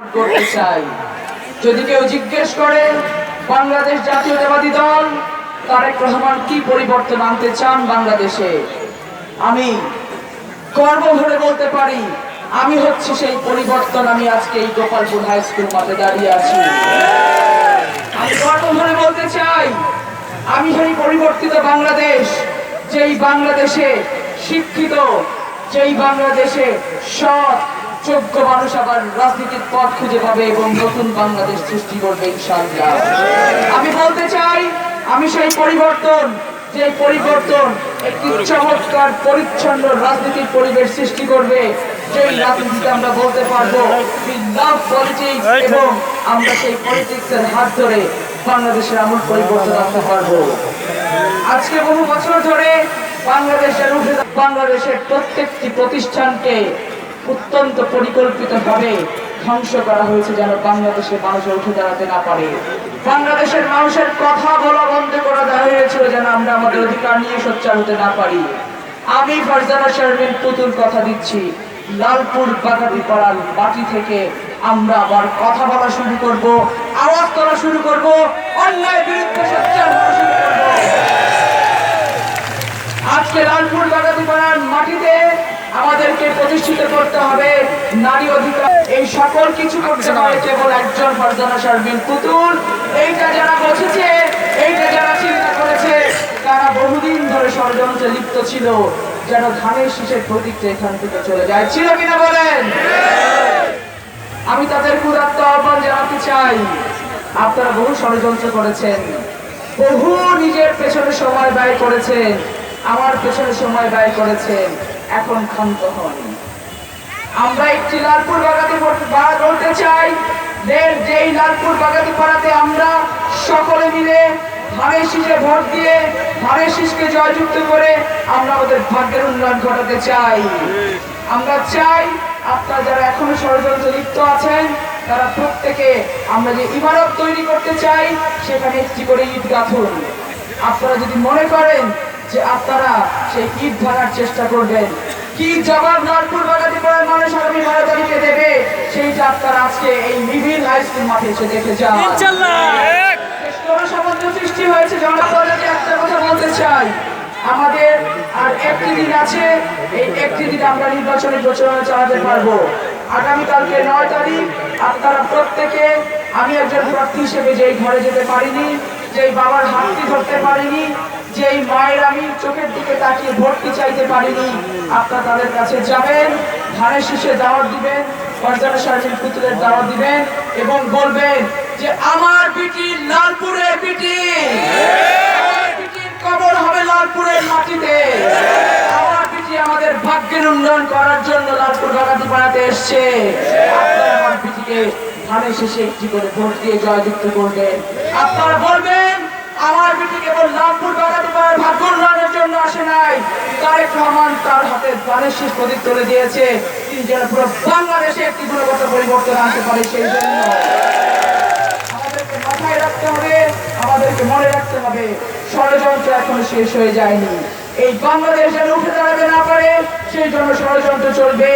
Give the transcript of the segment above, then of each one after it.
করতে চাই। যদি কেউ জিজ্ঞেস করে, বাংলাদেশ জাতীয়তাবাদী দল, তারেক রহমান কি পরিবর্তন আনতে চান বাংলাদেশে? আমি গর্ব ভরে বলতে পারি, আমি হচ্ছে সেই পরিবর্তন আমি আজকে এই গোপালপুর হাই স্কুল মাঠে দাঁড়িয়ে আছি। আমি ভরে বলতে চাই, আমি সেই পরিবর্তিত বাংলাদেশ, যেই বাংলাদেশে শিক্ষিত, যেই বাংলাদেশে সৎ যোগ্য মানুষ আবার রাজনীতির পথ খুঁজে পাবে এবং নতুন বাংলাদেশ সৃষ্টি করবে ইনশাআল্লাহ। আমি বলতে চাই, আমি সেই পরিবর্তন যে পরিবর্তন, একটি চমৎকার, পরিচ্ছন্ন রাজনীতির পরিবেশ সৃষ্টি করবে, যেই রাজনীতিতে আমরা বলতে পারব লাভ পলিটিক্স এবং আমরা সেই পলিটিক্সের হাত ধরে বাংলাদেশের আমূল পরিবর্তন আনতে পারব। আজকে বহু বছর ধরে বাংলাদেশের বাংলাদেশের প্রত্যেকটি প্রতিষ্ঠানকে অত্যন্ত পরিকল্পিতভাবে ধ্বংস করা হয়েছে যেন বাংলাদেশের মানুষের উঠে দাঁড়াতে না পারে। বাংলাদেশের মানুষের কথা বলা বন্ধ করে দেওয়া হয়েছিল যেন আমরা আমাদের অধিকার নিয়ে সোচ্চার হতে না পারি। আমি ফারজানা শারমিন পুতুল কথা দিচ্ছি। লালপুর বাগাতি পাড়ার মাটি থেকে আমরা আবার কথা বলা শুরু করব, আওয়াজ তোলা শুরু করব অন্যায় বিরুদ্ধে সোচ্চার হওয়া শুরু করব। আজকে লালপুর বাগাতি পাড়ার মাটিতে আমাদেরকে প্রতিষ্ঠিত করতে হবে নারী অধিকার। এই সকল কিছু করতে হয় কেবল একজন ফারজানা শারমিন পুতুল এইটা যারা বসেছে এইটা যারা চিন্তা করেছে তারা বহুদিন ধরে ষড়যন্ত্রে লিপ্ত ছিল যেন ধানের শীষের প্রতীকটা এখান থেকে চলে যায়। ছিল কিনা বলেন? আমি তাদের ক্ষুধার্ত আহ্বান জানাতে চাই। আপনারা বহু ষড়যন্ত্র করেছেন বহু নিজের পেছনে সময় ব্যয় করেছেন আমার পেছনে সময় ব্যয় করেছেন। এখন ক্ষান্ত হন। আমরা একটি লালপুর বাগাতে বলতে চাই। যেই লালপুর বাগাতি পাড়াতে আমরা সকলে মিলে ধানের শীষে ভোট দিয়ে ধানের শীষকে জয়যুক্ত করে আমরা আমাদের ভাগ্যের উন্নয়ন ঘটাতে চাই। আমরা চাই আপনারা যারা এখনও ষড়যন্ত্র লিপ্ত আছেন, তারা প্রত্যেকে আমরা যে ইমারত তৈরি করতে চাই, সেখানে একটি করে ইট গাঁথুন আপনারা যদি মনে করেন যে আপনারা সেই ইট ধরার চেষ্টা করবেন। কি জবাব লালপুর বাগাতি পাড়ার মানুষ আগামী বারো তারিখে দেবে সেইটা আপনারা আজকে এই নিবিড় হাই স্কুল মাঠে এসে দেখে যান। জনসামর্থ্য সৃষ্টি হয়েছে জনসাধারণকে একটা কথা বলতে চাই। আমাদের আর একটি দিন আছে এই একটি দিন আমরা নির্বাচনী প্রচারণা চালাতে পারব। আগামীকালকে নয় তারিখ আপনারা প্রত্যেকে আমি একজন প্রার্থী হিসেবে যেই ঘরে যেতে পারিনি যেই বাবার হাতটি ধরতে পারিনি, যেই মায়ের আমি চোখের দিকে তাকিয়ে ভর্তি চাইতে পারিনি, আপনারা তাদের কাছে যাবেন, ধানের শীষে দাওয়াত দিবেন, ফরজানা পুতুলের দাওয়াত দিবেন এবং বলবেন যে, আমার বিটি লালপুরের আমার কবর হবে লালপুরের মাটিতে। আমার বিটি আমাদের ভাগ্যের উন্নয়ন করার জন্য লালপুর বাগাতি পাড়াতে এসছে আমার বিটিকে ধানের শেষে করে ভোট দিয়ে জয়যুক্ত করবেন। আপনারা বলবেন, আমার বিটি কেবল বাগাতি ভাগ্য উন্নয়নের জন্য আসে নাই। তারেক রহমান তার হাতে ধানের শেষ প্রদীপ তুলে দিয়েছে। তিনি যেন পুরো বাংলাদেশে একটি গুণগত পরিবর্তন আনতে পারে সেই জন্য। আমাদেরকে মাথায় রাখতে হবে, আমাদেরকে মনে রাখতে হবে, ষড়যন্ত্র এখনও শেষ হয়ে যায়নি। এই বাংলাদেশ যেন উঠে দাঁড়াতে না পারে, সেই জন্য ষড়যন্ত্র চলবে।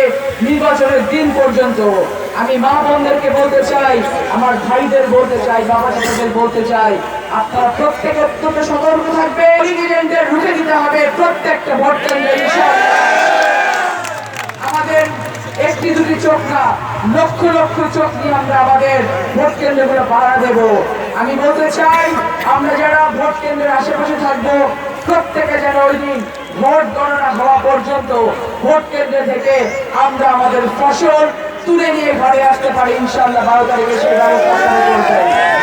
নির্বাচনের দিন পর্যন্ত আমি মা বোনদেরকে বলতে চাই, আমার ভাইদের বলতে চাই, বাবা চাচাদের বলতে চাই, আপনারা প্রত্যেক অত্যন্ত সতর্ক থাকবে এজেন্টদের রুখে দিতে হবে প্রত্যেকটা ভোট ইনশাআল্লাহ। আমাদের একটি দুটি চোখ না, লক্ষ লক্ষ চোখ নিয়ে আমরা আমাদের ভোট কেন্দ্রগুলো পাহারা দেব আমি বলতে চাই, আমরা যারা ভোট কেন্দ্রের আশেপাশে থাকব, প্রত্যেকে যেন ওই দিন ভোট গণনা হওয়া পর্যন্ত ভোট কেন্দ্র থেকে আমরা আমাদের ফসল তুলে নিয়ে ঘরে আসতে পারে ইনশাল্লাহ বারো তারিখে সেই ব্যবস্থা